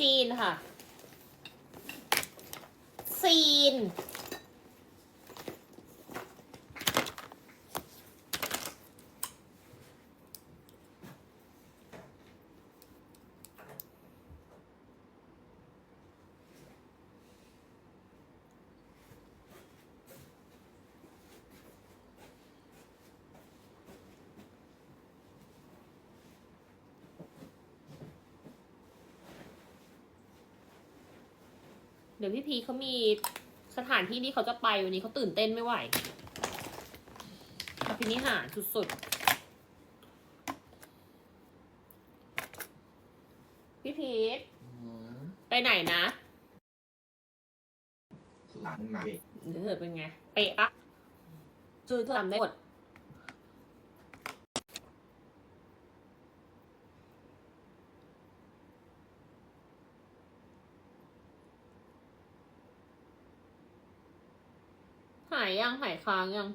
จีนค่ะซีน เดี๋ยวพี่พีเขามีสถานที่ที่เขาจะไปวันนี้เขาตื่นเต้นไม่ไหวอภินิหารสุดๆ พี่พีทไปไหนนะหลังไหนเดี๋ยวเธอเป็นไง เป๊ะอะจือเธอทำได้หมด หายยังหายค้างยัง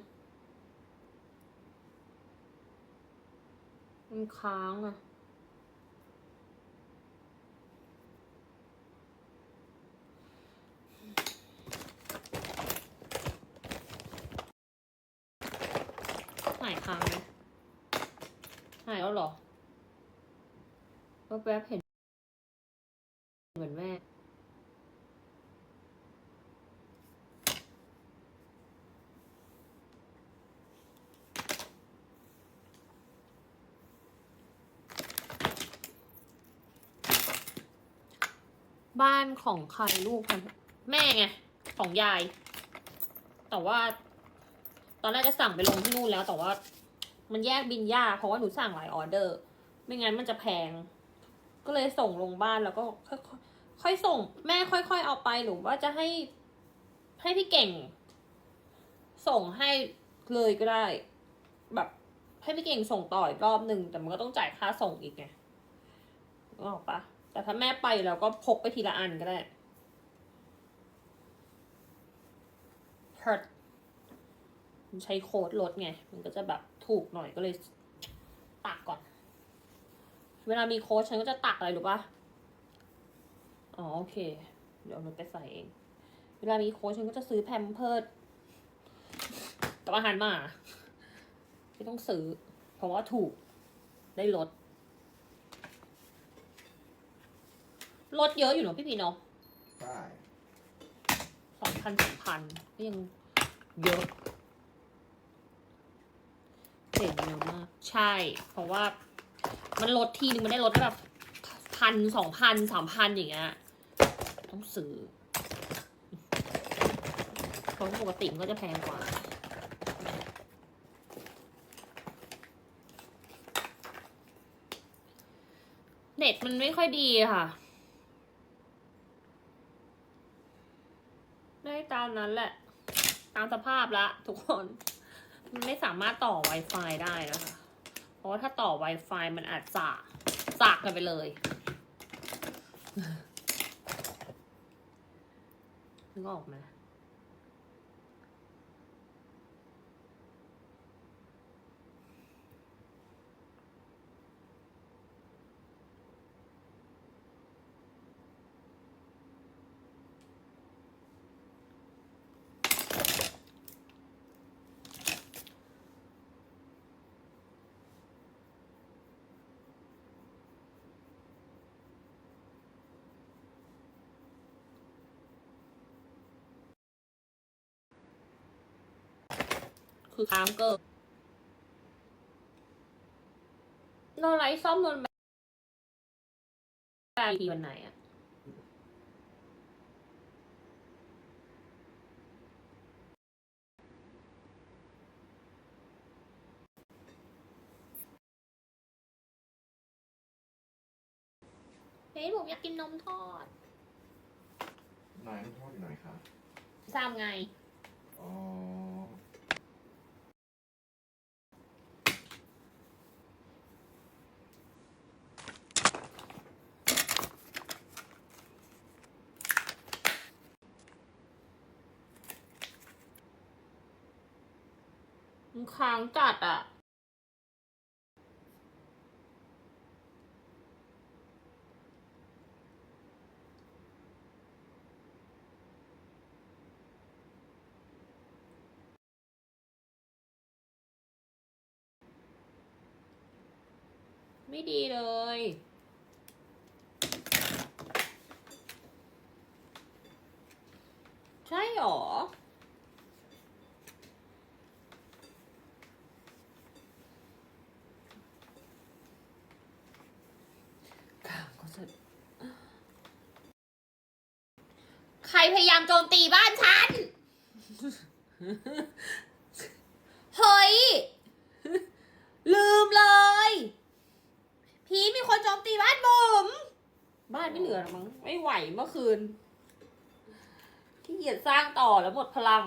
มันค้างอะหายค้างไหมหายแล้วหรอแป๊บเห็น เหมือนแม่ บ้านของใครลูกแม่ไงของยาย แต่ว่า ตอนแรกจะสั่งไปลงที่นู่นแล้ว แต่ว่า มันแยกบินยากเพราะว่าหนูสั่งหลายออเดอร์ ไม่งั้นมันจะแพง ก็เลยส่งลงบ้านแล้วก็ค่อยค่อยส่ง แม่ค่อยๆเอาไปหรือว่าจะให้ ให้พี่เก่ง ส่งให้เลยก็ได้ แบบให้พี่เก่งส่งต่ออีกรอบหนึ่งแต่มันก็ต้องจ่ายค่าส่งอีกไงออกปะ แต่ถ้าแม่ไปแล้วก็พกไปทีละอันก็ได้ hurt มันใช้โค้ดลดไง มันก็จะแบบถูกหน่อยก็เลยตักก่อน เวลามีโค้ดฉันก็จะตักอะไรรู้ปะอ๋อโอเค เดี๋ยวเอาไปใส่เอง เวลามีโค้ดฉันก็จะซื้อแพมเพิร์ดกับอาหารหมาไม่ต้องซื้อ เพราะว่าถูกได้ลด ลดเยอะอยู่เนาะพี่พีเนาะใช่สองพันสามพันก็ยังเยอะเจ๋งเยอะมาก ใช่ เพราะว่ามันลดทีนึงมันได้ลดแบบพันสองพันสามพันอย่างเงี้ยต้องซื้อเพราะปกติมันก็จะแพงกว่าเน็ตมันไม่ค่อยดีค่ะ ได้ ตามนั้นแหละ ตามสภาพละ ทุกคนมันไม่สามารถต่อ Wi-Fi ได้นะคะ เพราะถ้าต่อ Wi-Fi มันอาจจะจากกันไปเลยนึกออกไหม คือค้างเกินเราไลฟ์ซ่อมนนท์แบบทีวันไหนอะเฮ้ยผมอยากกินนมทอดนายต้องทอดอยู่ไหนคะทราบไง อ๋อ ค้างจัดอะไม่ดีเลยใช่หรอ รพยายามโจมตีบ้านฉัน เฮ้ย ลืมเลย พีมีคนโจมตีบ้านบุ๋มบ้านไม่เหลือแล้วมั้งไม่ไหวเมื่อคืนที่เกียจสร้างต่อแล้วหมดพลัง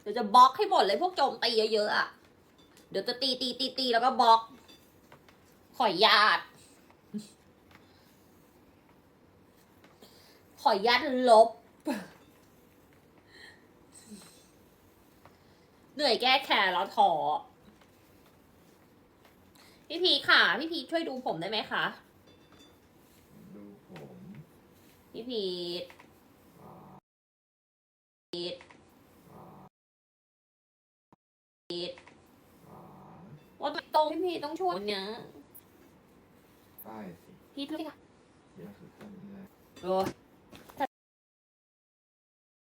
เดี๋ยวจะบล็อกให้หมดเลยพวกโจมตีเยอะๆอะ เดี๋ยวจะตีตีตีตีแล้วก็บล็อกขอญาต ขอญาตลบ เหนื่อยแก้แค้นแล้วท้อพี่พีค่ะ พี่พีช่วยดูผมได้ไหมคะดูผมพี่พีทอ่าพีทอ่าพีทอ่าว่าตรงพี่พีทต้องช่วยเนี้ยใต้สิพีทเลยค่ะเดี๋ยวคือต้นนี้เลยโอ้ย